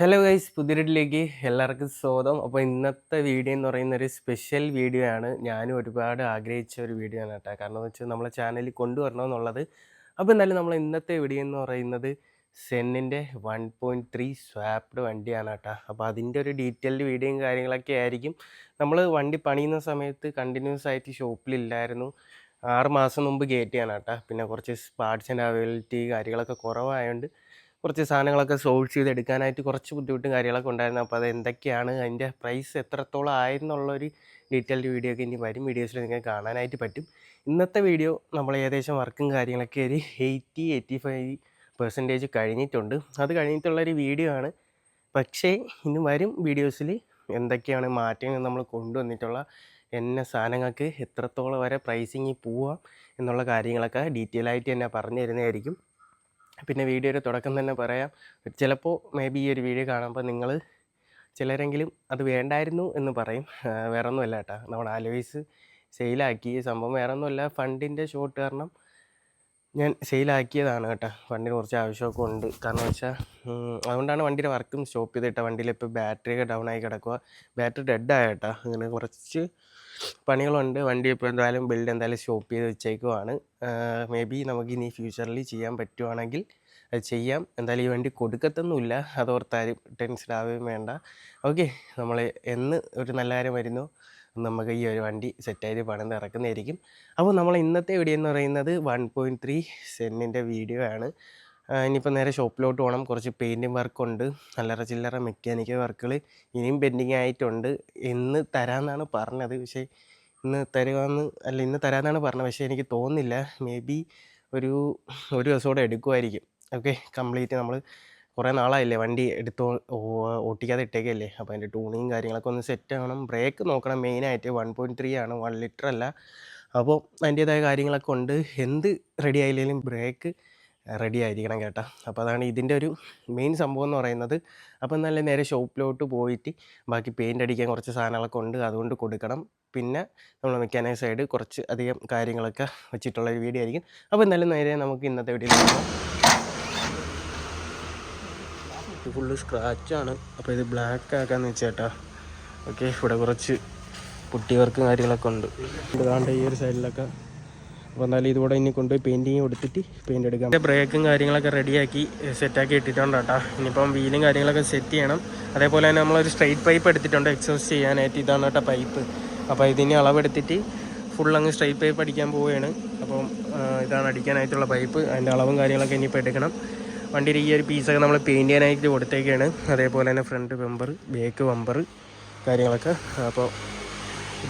Hello guys പുതിയരിലേക്ക് എല്ലാവർക്കും സ്വാഗതം. അപ്പോൾ ഇന്നത്തെ വീഡിയോ എന്ന് പറയുന്ന ഒരു സ്പെഷ്യൽ വീഡിയോ ആണ്. ഞാനും ഒരുപാട് ആഗ്രഹിച്ച ഒരു വീഡിയോ ആണ് കേട്ടോ. കാരണം എന്ന് വെച്ചാൽ നമ്മളെ ചാനലിൽ കൊണ്ടുവരണമെന്നുള്ളത് അപ്പോൾ എന്നാലും നമ്മൾ ഇന്നത്തെ വീഡിയോ എന്ന് പറയുന്നത് സെന്നിന്റെ വൺ പോയിന്റ് ത്രീ സ്വാപ്ഡ് വണ്ടിയാണ് കേട്ടോ. അപ്പോൾ അതിന്റെ ഒരു ഡീറ്റെയിൽഡ് വീഡിയോയും കാര്യങ്ങളൊക്കെ ആയിരിക്കും. നമ്മൾ വണ്ടി പണിയുന്ന സമയത്ത് കണ്ടിന്യൂസ് ആയിട്ട് ഷോപ്പിലില്ലായിരുന്നു ആറ് മാസം മുമ്പ് കയറ്റിയാണ് കേട്ടോ. പിന്നെ കുറച്ച് പാർട്സിന്റെ അവൈലബിലിറ്റി കാര്യങ്ങളൊക്കെ കുറവായതുകൊണ്ട് കുറച്ച് സാധനങ്ങളൊക്കെ സോൾവ് ചെയ്ത് എടുക്കാനായിട്ട് കുറച്ച് ബുദ്ധിമുട്ടും കാര്യങ്ങളൊക്കെ ഉണ്ടായിരുന്നു. അപ്പോൾ അത് എന്തൊക്കെയാണ് അതിന്റെ പ്രൈസ് എത്രത്തോളം ആയെന്നുള്ളൊരു ഡീറ്റെയിൽഡ് വീഡിയോ ഒക്കെ ഇനി വരും വീഡിയോസിൽ നിങ്ങൾക്ക് കാണാനായിട്ട് പറ്റും. ഇന്നത്തെ വീഡിയോ നമ്മൾ ഏകദേശം വർക്കും കാര്യങ്ങളൊക്കെ ഒരു എയ്റ്റി എയ്റ്റി ഫൈവ് പെർസെന്റേജ് കഴിഞ്ഞിട്ടുണ്ട്. അത് കഴിഞ്ഞിട്ടുള്ളൊരു വീഡിയോ ആണ്. പക്ഷേ ഇനി വരും വീഡിയോസിൽ എന്തൊക്കെയാണ് മാറ്റങ്ങൾ നമ്മൾ കൊണ്ടുവന്നിട്ടുള്ള എന്ന സാധനങ്ങൾക്ക് എത്രത്തോളം വരെ പ്രൈസിങ് പോവാം എന്നുള്ള കാര്യങ്ങളൊക്കെ ഡീറ്റെയിൽ ആയിട്ട് തന്നെ പറഞ്ഞു തരുന്നതായിരിക്കും. പിന്നെ വീഡിയോയുടെ തുടക്കം തന്നെ പറയാം. ചിലപ്പോൾ മേ ബി ഈ ഒരു വീഡിയോ കാണുമ്പോൾ നിങ്ങൾ ചിലരെങ്കിലും അത് വേണ്ടായിരുന്നു എന്ന് പറയും. വേറെ ഒന്നുമല്ല കേട്ടോ. നമ്മൾ ആലോചിച്ച് സെയിലാക്കി. സംഭവം വേറെ ഒന്നുമല്ല ഫണ്ടിന്റെ ഷോർട്ട് കാരണം ഞാൻ സെയിലാക്കിയതാണ് കേട്ടോ. ഫണ്ടിന് കുറച്ച് ആവശ്യമൊക്കെ ഉണ്ട്. കാരണം വെച്ചാൽ അതുകൊണ്ടാണ് വണ്ടിയുടെ വർക്കും സ്റ്റോപ്പ് ചെയ്തിട്ട വണ്ടിയിൽ ഇപ്പോൾ ബാറ്ററി ഒക്കെ ഡൗൺ ആയി കിടക്കുക ബാറ്ററി ഡെഡ് ആയ കേട്ടോ. അങ്ങനെ കുറച്ച് പണികളുണ്ട്. വണ്ടി ഇപ്പോൾ എന്തായാലും ബിൽഡ് എന്തായാലും സ്റ്റോപ്പ് ചെയ്ത് വെച്ചേക്കുവാണ്. മേ ബി നമുക്ക് ഇനി ഫ്യൂച്ചറിൽ ചെയ്യാൻ പറ്റുവാണെങ്കിൽ അത് ചെയ്യാം. എന്തായാലും ഈ വണ്ടി കൊടുക്കത്തൊന്നുമില്ല. അതോർത്താരും ടെൻഷൻ ആവുകയും വേണ്ട. ഓക്കെ നമ്മൾ എന്ന് ഒരു നല്ല കാര്യം വരുന്നു. നമുക്ക് ഈ ഒരു വണ്ടി സെറ്റായിട്ട് പണിത് ഇറക്കുന്നതായിരിക്കും അപ്പോൾ നമ്മൾ ഇന്നത്തെ വീഡിയോ എന്ന് പറയുന്നത് വൺ പോയിന്റ് ത്രീ വീഡിയോ ആണ്. ഇനിയിപ്പോൾ നേരെ ഷോപ്പിലോട്ട് പോകണം കുറച്ച് പെയിന്റിങ് വർക്കുണ്ട് അല്ലറ ചില്ലറ മെക്കാനിക്കൽ വർക്കുകൾ ഇനിയും പെൻഡിങ് ആയിട്ടുണ്ട്. ഇന്ന് തരാമെന്നാണ് പറഞ്ഞത്. പക്ഷേ ഇന്ന് തരുവാന്ന് അല്ല ഇന്ന് തരാമെന്നാണ് പറഞ്ഞത്. പക്ഷേ എനിക്ക് തോന്നുന്നില്ല. മേ ബി ഒരു ഒരു ദിവസം കൂടെ എടുക്കുമായിരിക്കും ഓക്കെ കംപ്ലീറ്റ് നമ്മൾ കുറേ നാളായില്ലേ വണ്ടി എടുത്തോ ഓട്ടിക്കാതെ ഇട്ടേക്കല്ലേ? അപ്പോൾ അതിന്റെ ട്യൂണിങ് കാര്യങ്ങളൊക്കെ ഒന്ന് സെറ്റ് ആവണം. ബ്രേക്ക് നോക്കണം മെയിനായിട്ട് വൺ പോയിന്റ് ത്രീ ആണ്. വൺ ലിറ്റർ അല്ല. അപ്പോൾ അതിന്റേതായ കാര്യങ്ങളൊക്കെ ഉണ്ട്. എന്ത് റെഡി ആയില്ലെങ്കിലും ബ്രേക്ക് റെഡി ആയിരിക്കണം കേട്ടോ. അപ്പോൾ അതാണ് ഇതിന്റെ ഒരു മെയിൻ സംഭവം എന്ന് പറയുന്നത്. അപ്പോൾ നല്ല നേരെ ഷോപ്പിലോട്ട് പോയിട്ട് ബാക്കി പെയിന്റ് അടിക്കാൻ കുറച്ച് സാധനങ്ങളൊക്കെ ഉണ്ട്. അതുകൊണ്ട് കൊടുക്കണം. പിന്നെ നമ്മൾ മെക്കാനിക് സൈഡ് കുറച്ച് അധികം കാര്യങ്ങളൊക്കെ വെച്ചിട്ടുള്ള ഒരു വീഡിയോ ആയിരിക്കും. അപ്പോൾ നല്ല നേരെ നമുക്ക് ഇന്നത്തെ വീഡിയോ ഫുള്ള് സ്ക്രാച്ചാണ് അപ്പോൾ ഇത് ബ്ലാക്ക് ആക്കാന്ന് വെച്ചേട്ടാ ഓക്കെ ഇവിടെ കുറച്ച് പുട്ടി വർക്കും കാര്യങ്ങളൊക്കെ ഉണ്ട്. ഇതാണ്ട് ഈ ഒരു സൈഡിലൊക്കെ അപ്പോൾ എന്നാലും ഇതുകൂടെ ഇനി കൊണ്ടുപോയി പെയിന്റിങ് കൊടുത്തിട്ട് പെയിന്റ് എടുക്കാം. ബ്രേക്കും കാര്യങ്ങളൊക്കെ റെഡിയാക്കി സെറ്റാക്കി ഇട്ടിട്ടുണ്ട് കേട്ടോ. ഇനിയിപ്പം വീലും കാര്യങ്ങളൊക്കെ സെറ്റ് ചെയ്യണം. അതേപോലെ തന്നെ നമ്മളൊരു സ്ട്രൈറ്റ് പൈപ്പ് എടുത്തിട്ടുണ്ട് എക്സോസ് ചെയ്യാനായിട്ട് ഇതാണ് കേട്ടോ പൈപ്പ് അപ്പോൾ ഇതിന് അളവെടുത്തിട്ട് ഫുൾ അങ്ങ് സ്ട്രൈറ്റ് പൈപ്പ് അടിക്കാൻ പോവുകയാണ്. അപ്പം ഇതാണ് അടിക്കാനായിട്ടുള്ള പൈപ്പ് അതിന്റെ അളവും കാര്യങ്ങളൊക്കെ ഇനിയിപ്പോൾ എടുക്കണം. വണ്ടിയുടെ ഈ ഒരു പീസൊക്കെ നമ്മൾ പെയിന്റ് ചെയ്യാനായിട്ട് കൊടുത്തേക്കാണ്. അതേപോലെ തന്നെ ഫ്രണ്ട് ബമ്പർ ബാക്ക് ബമ്പർ കാര്യങ്ങളൊക്കെ. അപ്പോൾ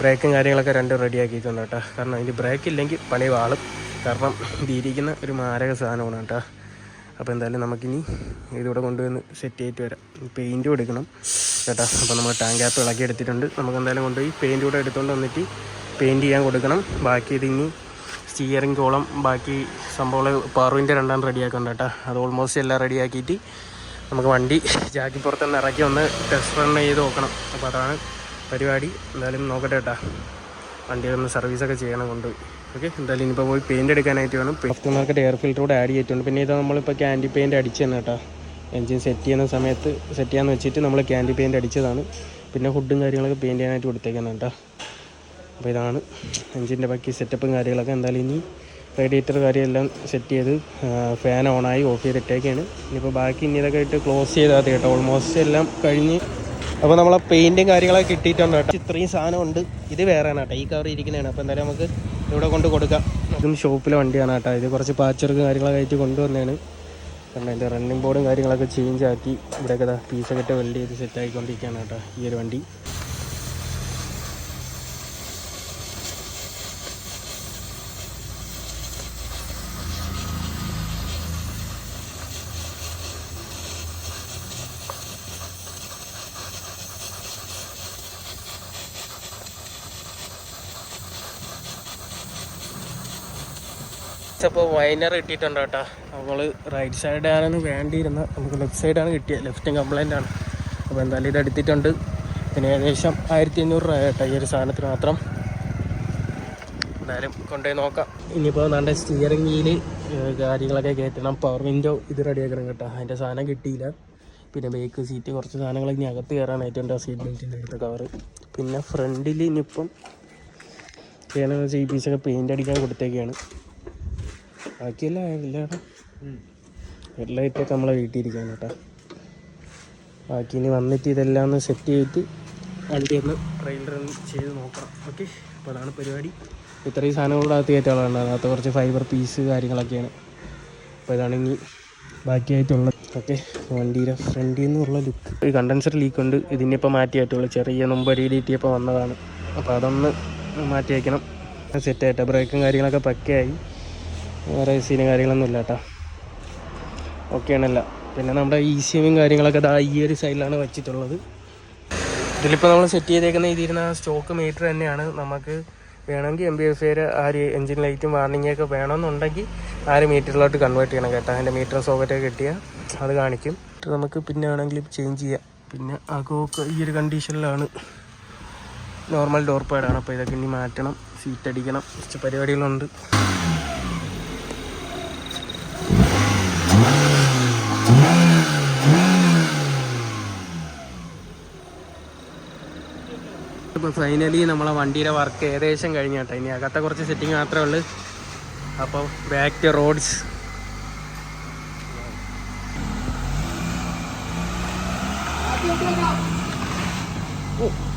ബ്രേക്കും കാര്യങ്ങളൊക്കെ രണ്ടും റെഡിയാക്കിയിട്ടുണ്ട് കേട്ടോ. കാരണം അതിന്റെ ബ്രേക്ക് ഇല്ലെങ്കിൽ പണി വാളും. കാരണം ഇതിരിക്കുന്ന ഒരു മാരക സാധനമാണ് കേട്ടോ. അപ്പോൾ എന്തായാലും നമുക്കിനി ഇതിവിടെ കൊണ്ടുവന്ന് സെറ്റ് ചെയ്തിട്ട് വരാം. പെയിന്റും എടുക്കണം കേട്ടോ. അപ്പോൾ നമ്മൾ ടാങ്ക് ആപ്പ് ഇളക്കി എടുത്തിട്ടുണ്ട്. നമുക്ക് എന്തായാലും കൊണ്ടുപോയി പെയിന്റ് കൂടെ എടുത്തുകൊണ്ട് വന്നിട്ട് പെയിന്റ് ചെയ്യാൻ കൊടുക്കണം. ബാക്കി ഇതിനി സ്റ്റിയറിംഗ് കോളം ബാക്കി സംഭവങ്ങൾ പവറിന്റെ രണ്ടാം റെഡിയാക്കുന്നുണ്ട് കേട്ടോ. അത് ഓൾമോസ്റ്റ് എല്ലാം റെഡിയാക്കിയിട്ട് നമുക്ക് വണ്ടി ജാക്കിപ്പുറത്ത് നിന്ന് ഇറക്കി ഒന്ന് ടെസ്റ്റ് റൺ ചെയ്ത് നോക്കണം. അപ്പോൾ അതാണ് പരിപാടി. എന്തായാലും നോക്കട്ടെ കേട്ടാ. വണ്ടി ഒന്ന് സർവീസൊക്കെ ചെയ്യണം കൊണ്ട് ഓക്കെ എന്തായാലും ഇനിയിപ്പോൾ പോയി പെയിന്റ് എടുക്കാനായിട്ട് വേണം. ആഫ്റ്റർ മാർക്കറ്റ് എയർ ഫിൽറ്റർ കൂടെ ആഡ് ചെയ്തിട്ടുണ്ട്. പിന്നെ ഇത് നമ്മളിപ്പോൾ ക്യാൻഡി പെയിന്റ് അടിച്ചു തന്നെ കേട്ടോ. എൻജിൻ സെറ്റ് ചെയ്യുന്ന സമയത്ത് സെറ്റ് ചെയ്യാന്ന് വെച്ചിട്ട് നമ്മൾ ക്യാൻഡി പെയിന്റ് അടിച്ചതാണ്. പിന്നെ ഫുഡും കാര്യങ്ങളൊക്കെ പെയിന്റ് ചെയ്യാനായിട്ട് കൊടുത്തേക്കാണ് കേട്ടോ. അപ്പോൾ ഇതാണ് എൻജിന്റെ ബാക്കി സെറ്റപ്പും കാര്യങ്ങളൊക്കെ. എന്തായാലും ഇനി റേഡിയേറ്റർ കാര്യമെല്ലാം സെറ്റ് ചെയ്ത് ഫാൻ ഓണായി ഓഫ് ചെയ്തിട്ടേക്കാണ്. ഇനിയിപ്പോൾ ബാക്കി ഇനി ഇതൊക്കെ ഇട്ട് ക്ലോസ് ചെയ്താൽ കേട്ടോ. ഓൾമോസ്റ്റ് എല്ലാം കഴിഞ്ഞ് അപ്പോൾ നമ്മളെ പെയിന്റും കാര്യങ്ങളൊക്കെ കിട്ടിയിട്ടുണ്ട് കേട്ടോ. ഇത്രയും സാധനം ഉണ്ട്. ഇത് വേറെയാണ് കേട്ടോ. ഈ കവർ ഇരിക്കുന്നതാണ്. അപ്പോൾ എന്തായാലും നമുക്ക് ഇവിടെ കൊണ്ട് കൊടുക്കാം. ഇതും ഷോപ്പിലെ വണ്ടിയാണ് കേട്ടോ. ഇത് കുറച്ച് പാച്ചർക്ക് കാര്യങ്ങളൊക്കെ ആയിട്ട് കൊണ്ടുവന്നതാണ്. കാരണം അതിന്റെ റണ്ണിങ് ബോർഡും കാര്യങ്ങളൊക്കെ ചേഞ്ച് ആക്കി. ഇവിടെയൊക്കെ പീസൊക്കെ ഇട്ട് വെൽഡ് ചെയ്ത് സെറ്റ് ആയിക്കൊണ്ടിരിക്കുകയാണ് കേട്ടോ. ഈ ഒരു വണ്ടി. അപ്പോൾ വൈനർ കിട്ടിയിട്ടുണ്ട് കേട്ടോ. നമ്മൾ റൈറ്റ് സൈഡാണെന്ന് വേണ്ടിയിരുന്ന നമുക്ക് ലെഫ്റ്റ് സൈഡാണ് കിട്ടിയത് ലെഫ്റ്റും കംപ്ലൈന്റ് ആണ്. അപ്പോൾ എന്തായാലും ഇത് എടുത്തിട്ടുണ്ട്. പിന്നെ ഏകദേശം ആയിരത്തി അഞ്ഞൂറ് രൂപ കേട്ടോ ഈ ഒരു സാധനത്തിന് മാത്രം. എന്തായാലും കൊണ്ടുപോയി നോക്കാം. ഇനിയിപ്പോൾ നമ്മുടെ സ്റ്റിയറിംഗ് വീൽ കാര്യങ്ങളൊക്കെ കയറ്റണം. പവർ വിൻഡോ ഇത് റെഡിയാക്കണം കേട്ടോ. അതിന്റെ സാധനം കിട്ടിയില്ല. പിന്നെ ബേക്ക് സീറ്റ് കുറച്ച് സാധനങ്ങൾ ഇനി അകത്ത് കയറാനായിട്ടുണ്ട് ആ സീറ്റ് ബെൽറ്റിന്റെ അടുത്ത കവറ് പിന്നെ ഫ്രണ്ടിൽ ഇനിയിപ്പം ചെയ്യണമെന്ന് വെച്ചാൽ ഈ പീസൊക്കെ പെയിന്റ് അടിക്കാൻ കൊടുത്തേക്കാണ്. ബാക്കിയെല്ലാം ആയില്ല ഹെഡ്ലൈറ്റൊക്കെ നമ്മളെ വീട്ടിൽ ഇരിക്കാൻ കേട്ടോ. ബാക്കി ഇനി വന്നിട്ട് ഇതെല്ലാം ഒന്ന് സെറ്റ് ചെയ്തിട്ട് വണ്ടി ഒന്ന് ട്രെയിൽ റൺ ചെയ്ത് നോക്കണം. ഓക്കെ അപ്പോൾ അതാണ് പരിപാടി. ഇത്രയും സാധനങ്ങളുടെ അകത്ത് കയറ്റാനുള്ളതാണ് അതിനകത്ത് കുറച്ച് ഫൈബർ പീസ് കാര്യങ്ങളൊക്കെയാണ്. അപ്പോൾ ഇതാണെങ്കിൽ ഇനി ബാക്കിയായിട്ടുള്ളത്. ഓക്കെ വണ്ടിയുടെ ഫ്രണ്ടിൽ നിന്നുള്ള ലുക്ക് ഒരു കണ്ടൻസർ ലീക്ക് ഉണ്ട്. ഇതിനിപ്പോൾ മാറ്റിയായിട്ടുള്ളൂ. ചെറിയ മുമ്പ് ഇടിയിട്ടിയപ്പോൾ വന്നതാണ്. അപ്പോൾ അതൊന്ന് മാറ്റി വയ്ക്കണം സെറ്റായിട്ട് ബ്രേക്കും കാര്യങ്ങളൊക്കെ പക്കയായി. വേറെ സീനും കാര്യങ്ങളൊന്നും ഇല്ല കേട്ടോ ഓക്കെയാണല്ല പിന്നെ നമ്മുടെ ഇ സി എമ്മും കാര്യങ്ങളൊക്കെ ദാ ഈ ഒരു സൈഡിലാണ് വെച്ചിട്ടുള്ളത്. ഇതിലിപ്പോൾ നമ്മൾ സെറ്റ് ചെയ്തേക്കുന്ന ഇതിരുന്ന സ്റ്റോക്ക് മീറ്റർ തന്നെയാണ് നമുക്ക് വേണമെങ്കിൽ എം ബി എഫ് എയുടെ ആ ഒരു എഞ്ചിൻ ലൈറ്റും വാർണിംഗ് ഒക്കെ വേണമെന്നുണ്ടെങ്കിൽ ആ ഒരു മീറ്ററിലോട്ട് കൺവേർട്ട് ചെയ്യണം കേട്ടോ. അതിന്റെ മീറ്റർ സോക്കറ്റൊക്കെ കിട്ടിയാൽ അത് കാണിക്കും. നമുക്ക് പിന്നെ വേണമെങ്കിൽ ചേഞ്ച് ചെയ്യാം. പിന്നെ അകമൊക്കെ ഈ ഒരു കണ്ടീഷനിലാണ് നോർമൽ ഡോർ പാഡാണ് അപ്പോൾ ഇതൊക്കെ ഇനി മാറ്റണം. സീറ്റ് അടിക്കണം. കുറച്ച് പരിപാടികളുണ്ട്. ഇപ്പോൾ ഫൈനലി നമ്മളെ വണ്ടിയുടെ വർക്ക് ഏകദേശം കഴിഞ്ഞ കേട്ടോ. ഇനി അകത്തെ കുറച്ച് സെറ്റിംഗ് മാത്രമേ ഉള്ളൂ. അപ്പോൾ ബാക്ക് ടു റോഡ്സ് നമ്മളെ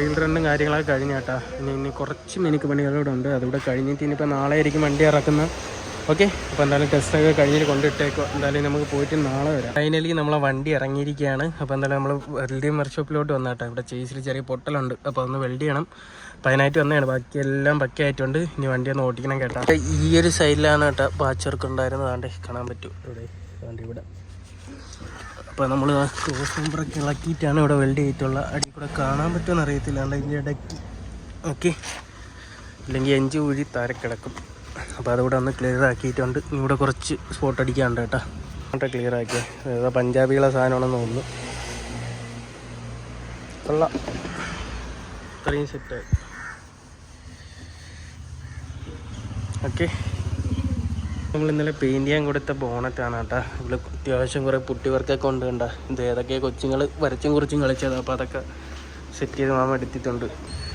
ട്രെയിൽ റണ്ണും കാര്യങ്ങളൊക്കെ കഴിഞ്ഞ കേട്ടാ. ഇനി ഇനി കുറച്ച് മിനിക്ക് പണികളൂടെ ഉണ്ട്. അതുകൂടെ കഴിഞ്ഞിട്ട് ഇനിയിപ്പോൾ നാളെ ആയിരിക്കും വണ്ടി ഇറക്കുന്ന ഓക്കെ അപ്പോൾ എന്തായാലും ടെസ്റ്റൊക്കെ കഴിഞ്ഞിട്ട് കൊണ്ടിട്ടേക്കോ എന്തായാലും നമുക്ക് പോയിട്ട് നാളെ വരാം. ഫൈനലി നമ്മളെ വണ്ടി ഇറങ്ങിയിരിക്കുകയാണ്. അപ്പോൾ എന്തായാലും നമ്മൾ വെൽഡി വർക്ക്ഷോപ്പിലോട്ട് വന്നാട്ടോ. ഇവിടെ ചേച്ചിൽ ചെറിയ പൊട്ടലുണ്ട്. അപ്പോൾ ഒന്ന് വെൽഡ് ചെയ്യണം. അപ്പോൾ അതിനായിട്ട് വന്നതാണ്. ബാക്കി എല്ലാം പക്കയായിട്ടുണ്ട്. ഇനി വണ്ടി ഒന്ന് ഓടിക്കണം കേട്ടോ. ഈ ഒരു സൈഡിലാണ് കേട്ടോ പാച്ചർക്ക് ഉണ്ടായിരുന്നതാണ്ട് കാണാൻ പറ്റും. ഇവിടെ വണ്ടി ഇവിടെ. അപ്പോൾ നമ്മൾ ക്രോസ് നമ്പറൊക്കെ ഇളക്കിയിട്ടാണ് ഇവിടെ വെൽഡ് ചെയ്തിട്ടുള്ള അടി കൂടെ കാണാൻ പറ്റുമെന്ന് അറിയത്തില്ല. ഇതിന്റെ ഇടയ്ക്ക്. ഓക്കെ. അല്ലെങ്കിൽ എഞ്ച് ഊഴി താര കിടക്കും. അപ്പോൾ അതുകൂടെ ഒന്ന് ക്ലിയർ ആക്കിയിട്ടുണ്ട്. ഇവിടെ കുറച്ച് സ്പോട്ട് അടിക്കാണ്ട് കേട്ടോ. അങ്ങോട്ട് ക്ലിയർ ആക്കിയ അതായത് പഞ്ചാബികളെ സാധനമാണെന്ന് തോന്നുന്നു. കൊള്ളാം. ഇത്രയും സെറ്റായി ഓക്കെ. നമ്മൾ ഇന്നലെ പെയിന്റ് ചെയ്യാൻ കൊടുത്ത ബോണറ്റാണ് കേട്ടോ. ഇവിടെ അത്യാവശ്യം കുറേ പുട്ടി വർക്കൊക്കെ ഉണ്ട് കണ്ട. ഇത് ഏതൊക്കെ കൊച്ചുങ്ങൾ വരച്ചും കുറിച്ചും കളിച്ചത്. അപ്പോൾ അതൊക്കെ സെറ്റ് ചെയ്ത് മാമ എടുത്തിട്ടുണ്ട്.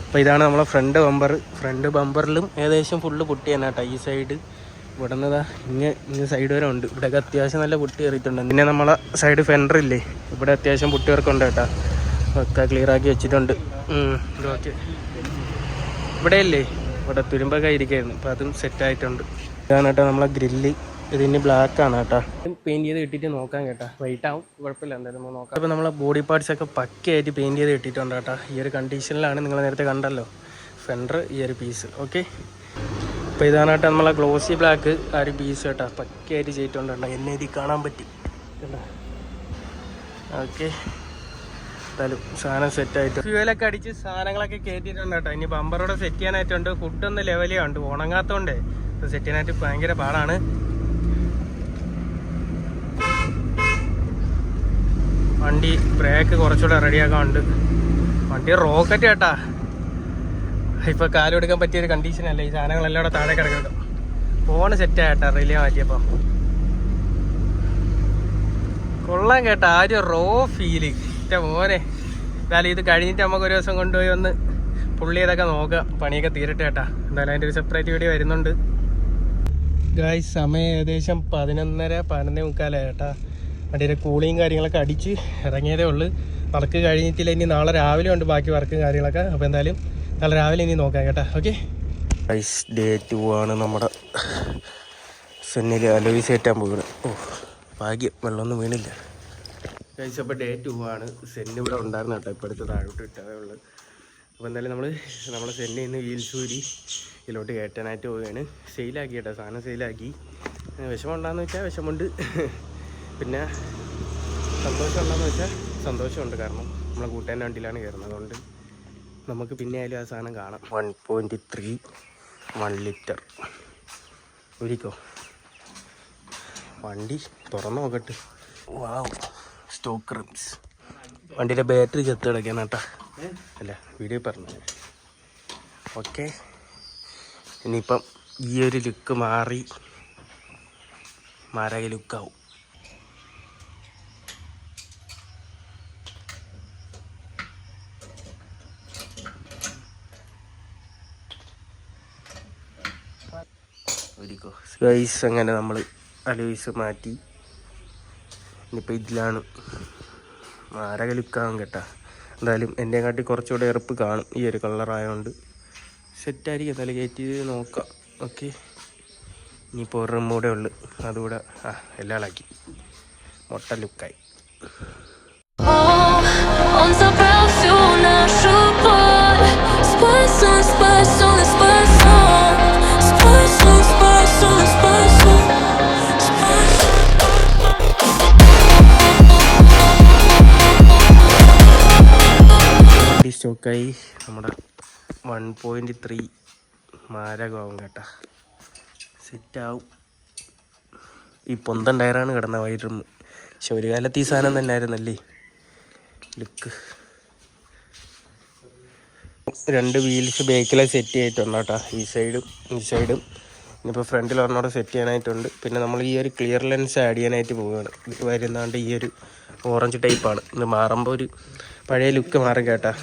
അപ്പോൾ ഇതാണ് നമ്മളെ ഫ്രണ്ട് ബമ്പർ ഫ്രണ്ട് ബമ്പറിലും ഏകദേശം ഫുള്ള് പുട്ടി തന്നെ കേട്ടോ. ഈ സൈഡ് ഇവിടെ നിന്നതാ ഇങ്ങ് സൈഡ് വരെ ഉണ്ട്. ഇവിടെയൊക്കെ അത്യാവശ്യം നല്ല പുട്ടി കയറിയിട്ടുണ്ട്. പിന്നെ നമ്മളെ സൈഡ് ഫെൻഡർ ഇല്ലേ? ഇവിടെ അത്യാവശ്യം പുട്ടി വർക്കുണ്ട് കേട്ടോ. ഒക്കെ ക്ലിയർ ആക്കി വെച്ചിട്ടുണ്ട്. ഇവിടെയല്ലേ ഇവിടെ തുരുമ്പൊക്കെ ഇരിക്കായിരുന്നു അപ്പോൾ അതും സെറ്റ് ആയിട്ടുണ്ട്. ഇതാണ് കേട്ടോ നമ്മളെ ഗ്രില്ല്. ഇതിന് ബ്ലാക്ക് ആണ് കേട്ടോ. പെയിന്റ് ചെയ്ത് ഇട്ടിട്ട് നോക്കാൻ കേട്ടോ. വൈറ്റ് ആവും. കുഴപ്പമില്ല എന്തായാലും നോക്കാം. അപ്പോൾ നമ്മളെ ബോഡി പാർട്സ് ഒക്കെ പക്കയായിട്ട് പെയിന്റ് ചെയ്ത് ഇട്ടിട്ടുണ്ട് കേട്ടോ. ഈ ഒരു കണ്ടീഷനിലാണ് നിങ്ങൾ നേരത്തെ കണ്ടല്ലോ. ഫെൻഡർ ഈ ഒരു പീസ് ഓക്കെ അപ്പോൾ ഇതാണ് കേട്ടോ നമ്മളെ ഗ്ലോസി ബ്ലാക്ക് ആ ഒരു പീസ് കേട്ടോ. പക്കയായിട്ട് ചെയ്തിട്ടുണ്ട് എന്നെ ഇതിൽ കാണാൻ പറ്റി. ഓക്കെ എന്തായാലും സാധനം സെറ്റ് ആയിട്ട്. ഫ്യൂവലൊക്കെ അടിച്ച് സാധനങ്ങളൊക്കെ കയറ്റിയിട്ടുണ്ട് കേട്ടോ. ഇനി ബമ്പറോടെ സെറ്റ് ചെയ്യാനായിട്ടുണ്ട്. ഫുഡൊന്ന് ലെവലേ ഉണ്ട് ഉണങ്ങാത്തോണ്ടേ. സെറ്റ് ചെയ്യാനായിട്ട് ഭയങ്കര പാടാണ്. വണ്ടി ബ്രേക്ക് കുറച്ചുകൂടെ റെഡിയാക്കാനുണ്ട് വണ്ടി റോക്കറ്റ് കേട്ടാ പറ്റിയ ഒരു കണ്ടീഷൻ അല്ല? ഈ സാധനങ്ങളെല്ലാം കൂടെ താഴെ കിടക്കുന്നത് ഫോണ് സെറ്റ് ആയിട്ടാ റിലേ മാറ്റിയപ്പോ. കൊള്ളാൻ കേട്ടാ ആ ഒരു റോ ഫീൽ എന്റെ മോനെ. എന്തായാലും ഇത് കഴിഞ്ഞിട്ട് നമുക്ക് ഒരു ദിവസം കൊണ്ടുപോയി ഒന്ന് പുള്ളി ഇതൊക്കെ നോക്കാം. പണിയൊക്കെ തീരട്ടെ കേട്ടാ. എന്തായാലും അതിന്റെ ഒരു സെപ്പറേറ്റ് വീഡിയോ വരുന്നുണ്ട്. ഗായ് സമയം ഏകദേശം പതിനൊന്നര പതിനൊന്നേ മുക്കാലായി കേട്ടാ. വണ്ടിയുടെ കൂളിയും കാര്യങ്ങളൊക്കെ അടിച്ച് ഇറങ്ങിയതേ ഉള്ളൂ. വർക്ക് കഴിഞ്ഞിട്ടില്ല ഇനി നാളെ രാവിലെ ഉണ്ട് ബാക്കി വർക്കും കാര്യങ്ങളൊക്കെ. അപ്പോൾ എന്തായാലും നാളെ രാവിലെ ഇനി നോക്കാം കേട്ടാ. ഓക്കെ ഗൈസ് ഡേ ടു ആണ് നമ്മുടെ സെന്നിൽ അലോയിസ് സേറ്റാൻ പോകുന്നത് ഓ ഭാഗ്യം വെള്ളമൊന്നും വീണില്ല. ഗൈസ് അപ്പോൾ ഡേ ടു ആണ്. സെന്ന് ഇവിടെ ഉണ്ടായിരുന്നു കേട്ടോ. ഇപ്പോഴത്തെ താഴോട്ട് ഇട്ടതേ ഉള്ളൂ. അപ്പോൾ എന്തായാലും നമ്മൾ നമ്മുടെ സെന്നിൽ നിന്ന് വീൽസൂരി ഇതിലോട്ട് കയറ്റാനായിട്ട് പോവുകയാണ്. സെയിലാക്കി കേട്ടോ സാധനം സെയിലാക്കി. വിഷമമുണ്ടാന്ന് വെച്ചാൽ വിഷമമുണ്ട്. പിന്നെ സന്തോഷം ഉണ്ടെന്ന് വെച്ചാൽ സന്തോഷമുണ്ട്. കാരണം നമ്മളെ കൂട്ടുകാരന്റെ വണ്ടിയിലാണ് കയറുന്നത്. അതുകൊണ്ട് നമുക്ക് പിന്നെ ആയാലും ആ സാധനം കാണാം. One point three one litre. ഒരിക്കോ വണ്ടി തുറന്നു നോക്കട്ടെ. Wow stock rims. വണ്ടിയുടെ ബാറ്ററി ചെത്ത് കിടക്കാൻ കേട്ടോ. അല്ല വീഡിയോ പറഞ്ഞു. ഓക്കെ. ഇനിയിപ്പം ഈ ഒരു ലുക്ക് മാറി മാരക ലുക്കാവും. ഗൈസ് അങ്ങനെ നമ്മൾ അലോയ്സ് മാറ്റി. ഇനിയിപ്പോൾ ഇതിലാണ് മാരക കേട്ടോ. എന്തായാലും എന്റെ കാട്ടി കുറച്ചുകൂടെ എറുപ്പ് കാണും ഈ ഒരു കളറായതുകൊണ്ട് സെറ്റായിരിക്കും എന്തായാലും കയറ്റി നോക്കാം ഓക്കെ ഇനിയിപ്പോൾ ഒരു കൂടെ ഉള്ളു അതുകൂടെ ആ എല്ലാം ഇളക്കി മൊട്ട ലുക്കായി Он забрал всю нашу боль Спасу, спасу, спасу Спасу, спасу, спасу Спасу വണ്ടി സ്റ്റോക്കായി നമ്മുടെ പോയിന്റ് ത്രീ മാരകമാവും കേട്ടാ. സെറ്റാവും ഈ പൊന്തൻ ടയറാണ് കിടന്ന വൈകിട്ട് പക്ഷെ ഒരു കാലത്ത് ഈ സാധനം തന്നെ ആയിരുന്നല്ലേ ലുക്ക് രണ്ട് വീൽസ് ബേക്കിലെ സെറ്റ് ചെയ്തിട്ടുണ്ട് കേട്ടോ. ഈ സൈഡും ഈ സൈഡും ഇനിയിപ്പോൾ ഫ്രണ്ടിൽ ഒരെണ്ണോടെ സെറ്റ് ചെയ്യാനായിട്ടുണ്ട്. പിന്നെ നമ്മൾ ഈ ഒരു ക്ലിയർ ലെൻസ് ആഡ് ചെയ്യാനായിട്ട് പോവുകയാണ്. ഇത് വരുന്നാണ്ട് ഈ ഒരു ഓറഞ്ച് ടൈപ്പാണ് ഇത് മാറുമ്പോൾ ഒരു പഴയ ലുക്ക് മാറും കേട്ടാ.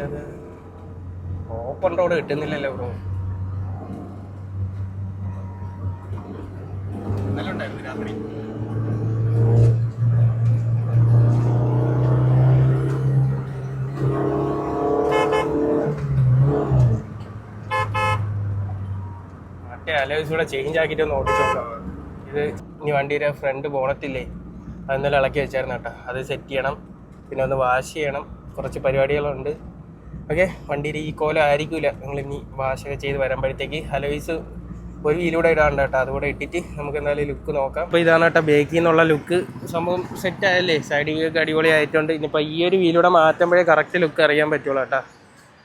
ഗ്യാസില്ലാതെ ഓപ്പറിന്റെ കൂടെ കിട്ടുന്നില്ലല്ലോ ബ്രോ ഇന്നലെ ഉണ്ടായിരുന്നു രാത്രി. മറ്റേ അലോയ്സ് കൂടെ ചേഞ്ച് ആക്കിയിട്ട് ഒന്ന് ഓടിച്ചു നോക്കാം ഇത് ഇനി വണ്ടിയുടെ ഫ്രണ്ട് പോണത്തില്ലേ? അത് ഇന്നലെ ഇളക്കി വെച്ചായിരുന്നു കേട്ടോ. അത് സെറ്റ് ചെയ്യണം. പിന്നെ ഒന്ന് വാഷ് ചെയ്യണം. കുറച്ച് പരിപാടികളുണ്ട്. ഓക്കെ വണ്ടിയിൽ ഈ കോലം ആയിരിക്കില്ല നിങ്ങൾ ഇനി വാഷൊക്കെ ചെയ്ത് വരുമ്പോഴത്തേക്ക്. ഹലോയിസ് ഒരു വീലൂടെ ഇടാണ്ട് കേട്ടോ. അതുകൂടെ ഇട്ടിട്ട് നമുക്ക് എന്തായാലും ലുക്ക് നോക്കാം. അപ്പോൾ ഇതാണ് കേട്ടോ ബേക്കിൽ നിന്നുള്ള ലുക്ക് സംഭവം സെറ്റ് ആയല്ലേ? സൈഡ് വ്യൂ ഒക്കെ അടിപൊളി ആയിട്ടുണ്ട്. ഇനിയിപ്പോൾ ഈ ഒരു വീലൂടെ മാറ്റുമ്പോഴേ കറക്റ്റ് ലുക്ക് അറിയാൻ പറ്റുള്ളൂ കേട്ടോ.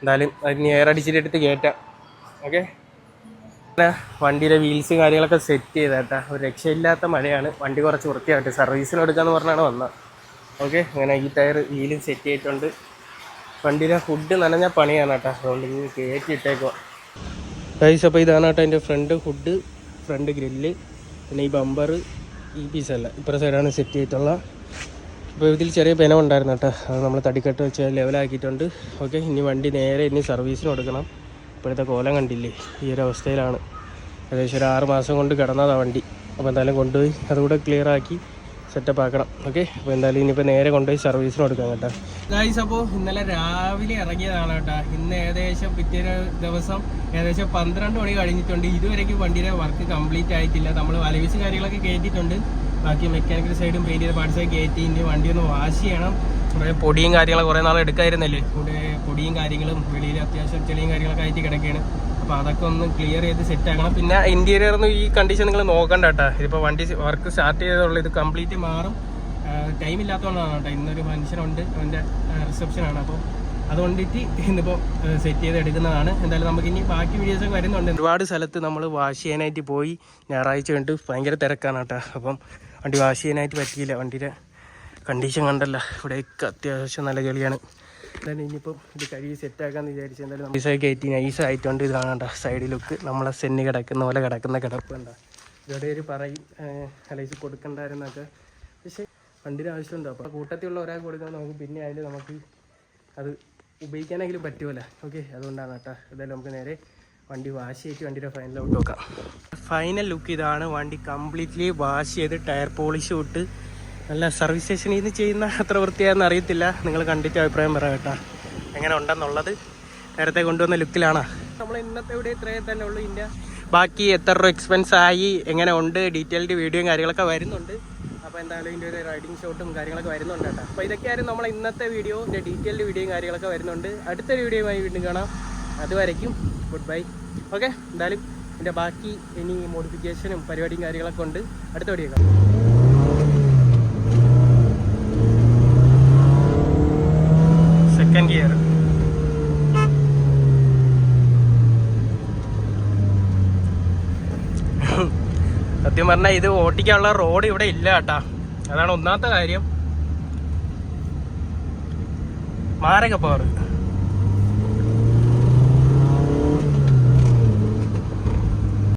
എന്തായാലും അതിന് എയർ അടിച്ചിട്ട് എടുത്ത് കയറ്റാം ഓക്കെ? വണ്ടിയുടെ വീൽസ് കാര്യങ്ങളൊക്കെ സെറ്റ് ചെയ്ത കേട്ടോ. ഒരു രക്ഷയില്ലാത്ത മഴയാണ്. വണ്ടി കുറച്ച് വൃത്തിയായിട്ട് സർവീസിന് എടുക്കാമെന്ന് പറഞ്ഞാണ് വന്നത്. ഓക്കെ? അങ്ങനെ ഈ ടയർ വീലും സെറ്റ് ചെയ്തിട്ടുണ്ട്. വണ്ടിയുടെ ഫുഡ് നനഞ്ഞ പണിയാണ് കേട്ടോ. അതുകൊണ്ട് ഇനി കയറ്റി ഇട്ടേക്കുക ഗൈസ് അപ്പോൾ ഇതാണ് കേട്ടോ എന്റെ ഫ്രണ്ട് ഹുഡ് ഫ്രണ്ട് ഗ്രില്ല് പിന്നെ ഈ ബമ്പർ ഈ പീസല്ല ഇപ്പുറ സൈഡാണ് സെറ്റ് ചെയ്തിട്ടുള്ള. അപ്പോൾ ഇതിൽ ചെറിയ പെന ഉണ്ടായിരുന്നു കേട്ടോ. അത് നമ്മൾ തടിക്കെട്ട് വെച്ച് ലെവലാക്കിയിട്ടുണ്ട് ഓക്കെ ഇനി വണ്ടി നേരെ ഇനി സർവീസിന് കൊടുക്കണം. ഇപ്പോഴത്തെ കോലം കണ്ടില്ലേ? ഈ ഒരു അവസ്ഥയിലാണ്. ഏകദേശം ഒരു ആറ് മാസം കൊണ്ട് കിടന്നതാണ് വണ്ടി. അപ്പോൾ എന്തായാലും കൊണ്ടുപോയി. അതുകൂടെ ക്ലിയർ ആക്കി. സെറ്റപ്പ് ആക്കണം. ഓക്കെ അപ്പോൾ എന്തായാലും ഇനിയിപ്പോൾ നേരെ കൊണ്ടുപോയി സർവീസിന് കൊടുക്കാം കേട്ടോ. ഗായ്സ് അപ്പോൾ ഇന്നലെ രാവിലെ ഇറങ്ങിയതാണ് കേട്ടോ. ഇന്ന് ഏകദേശം പിറ്റേ ദിവസം ഏകദേശം പന്ത്രണ്ട് മണി കഴിഞ്ഞിട്ടുണ്ട്. ഇതുവരെയ്ക്കും വണ്ടിയുടെ വർക്ക് കംപ്ലീറ്റ് ആയിട്ടില്ല. നമ്മൾ വലവീസ് കാര്യങ്ങളൊക്കെ കയറ്റിയിട്ടുണ്ട് ബാക്കി മെക്കാനിക്കൽ സൈഡും പെയിന്റ് ചെയ്ത പാർട്സൊക്കെ കയറ്റി ഇനി വണ്ടി ഒന്ന് വാഷ് ചെയ്യണം. കുറേ പൊടിയും കാര്യങ്ങളും കുറേ നാൾ എടുക്കായിരുന്നല്ലേ? കൂടെ പൊടിയും കാര്യങ്ങളും വെളിയിൽ അത്യാവശ്യം ചെളിയും കാര്യങ്ങളൊക്കെ ആയിട്ട് കിടക്കുകയാണ്. അപ്പോൾ അതൊക്കെ ഒന്ന് ക്ലിയർ ചെയ്ത് സെറ്റ് ആക്കണം. പിന്നെ ഇന്റീരിയർ ഒന്നും ഈ കണ്ടീഷൻ നിങ്ങൾ നോക്കണ്ട കേട്ടോ വണ്ടി വർക്ക് സ്റ്റാർട്ട് ചെയ്തതുള്ളൂ ഇത് കംപ്ലീറ്റ് മാറും. ടൈം ഇല്ലാത്തതുകൊണ്ടാണ് കേട്ടോ ഇന്നൊരു മനുഷ്യനുണ്ട് അവന്റെ റിസപ്ഷനാണ് അപ്പോൾ അതുകൊണ്ടിട്ട് ഇന്നിപ്പോൾ സെറ്റ് ചെയ്ത് എടുക്കുന്നതാണ്. എന്തായാലും നമുക്ക് ഇനി ബാക്കി വീഡിയോസൊക്കെ വരുന്നുണ്ട്. ഒരുപാട് സ്ഥലത്ത് നമ്മൾ വാഷ് ചെയ്യാനായിട്ട് പോയി. ഞായറാഴ്ച കണ്ട് ഭയങ്കര തിരക്കാണ് കേട്ടോ അപ്പം വണ്ടി വാഷ് ചെയ്യാനായിട്ട് പറ്റിയില്ല. വണ്ടിയുടെ കണ്ടീഷൻ കണ്ടല്ല. ഇവിടെയൊക്കെ അത്യാവശ്യം നല്ല ചെളിയാണ് എന്തായാലും ഇനിയിപ്പം ഇത് കഴുകി സെറ്റാക്കാന്ന് വിചാരിച്ചു എന്തായാലും നൈസായി കയറ്റി നൈസ് ആയിട്ടുണ്ട് ഇത് കാണണ്ട ലുക്ക് നമ്മളെ സെന്നി കിടക്കുന്ന പോലെ കിടക്കുന്ന കിടപ്പ് കണ്ട. ഇവിടെ ഒരു പറയും അലൈസ് കൊടുക്കണ്ടായിരുന്നൊക്കെ. പക്ഷേ വണ്ടിയുടെ ആവശ്യമുണ്ടോ. അപ്പോൾ കൂട്ടത്തിലുള്ള ഒരാൾ കൊടുക്കാൻ നമുക്ക് പിന്നെ ആയാലും നമുക്ക് അത് ഉപയോഗിക്കാനെങ്കിലും പറ്റുമല്ല ഓക്കെ അതുകൊണ്ടാണ് കേട്ടോ. എന്തായാലും നമുക്ക് നേരെ വണ്ടി വാഷ് ചെയ്തിട്ട് വണ്ടിയുടെ ഫൈനൽ ഔട്ട് നോക്കാം. ഫൈനൽ ലുക്ക് ഇതാണ്. വണ്ടി കംപ്ലീറ്റ്ലി വാഷ് ചെയ്ത് ടയർ പോളിഷ് ഇട്ട് നല്ല സർവീസ് സ്റ്റേഷനിൽ നിന്ന് ചെയ്യുന്ന അത്ര വൃത്തിയാണെന്ന് അറിയത്തില്ല. നിങ്ങൾ കണ്ടിട്ട് അഭിപ്രായം പറയാം കേട്ടോ. എങ്ങനെ ഉണ്ടെന്നുള്ളത് നേരത്തെ കൊണ്ടുവന്ന ലുക്കിലാണ്. നമ്മൾ ഇന്നത്തെ ഇവിടെ ഇത്രയും തന്നെ ഉള്ളൂ ഇന്ത്യ. ബാക്കി എത്ര രൂപ എക്സ്പെൻസ് ആയി എങ്ങനെ ഉണ്ട് ഡീറ്റെയിൽഡ് വീഡിയോയും കാര്യങ്ങളൊക്കെ വരുന്നുണ്ട്. അപ്പോൾ എന്തായാലും ഇതിന്റെ ഒരു റൈഡിങ് ഷോട്ടും കാര്യങ്ങളൊക്കെ വരുന്നുണ്ട് കേട്ടോ. അപ്പോൾ ഇതൊക്കെയായിരുന്നു നമ്മൾ ഇന്നത്തെ വീഡിയോ ഇതിന്റെ ഡീറ്റെയിൽഡ് വീഡിയോയും കാര്യങ്ങളൊക്കെ വരുന്നുണ്ട്. അടുത്തൊരു വീഡിയോയുമായി വീണ്ടും കാണാം. അതുവരയ്ക്കും ഗുഡ് ബൈ ഓക്കെ എന്തായാലും ഇതിന്റെ ബാക്കി ഇനി മോഡിഫിക്കേഷനും പരിപാടിയും കാര്യങ്ങളൊക്കെ ഉണ്ട്. അടുത്ത വീഡിയോ കാണാം. സത്യം പറഞ്ഞാൽ ഇത് ഓട്ടിക്കാനുള്ള റോഡ് ഇവിടെ ഇല്ല കേട്ടാ. അതാണ് ഒന്നാമത്തെ കാര്യം. മാരക പവർ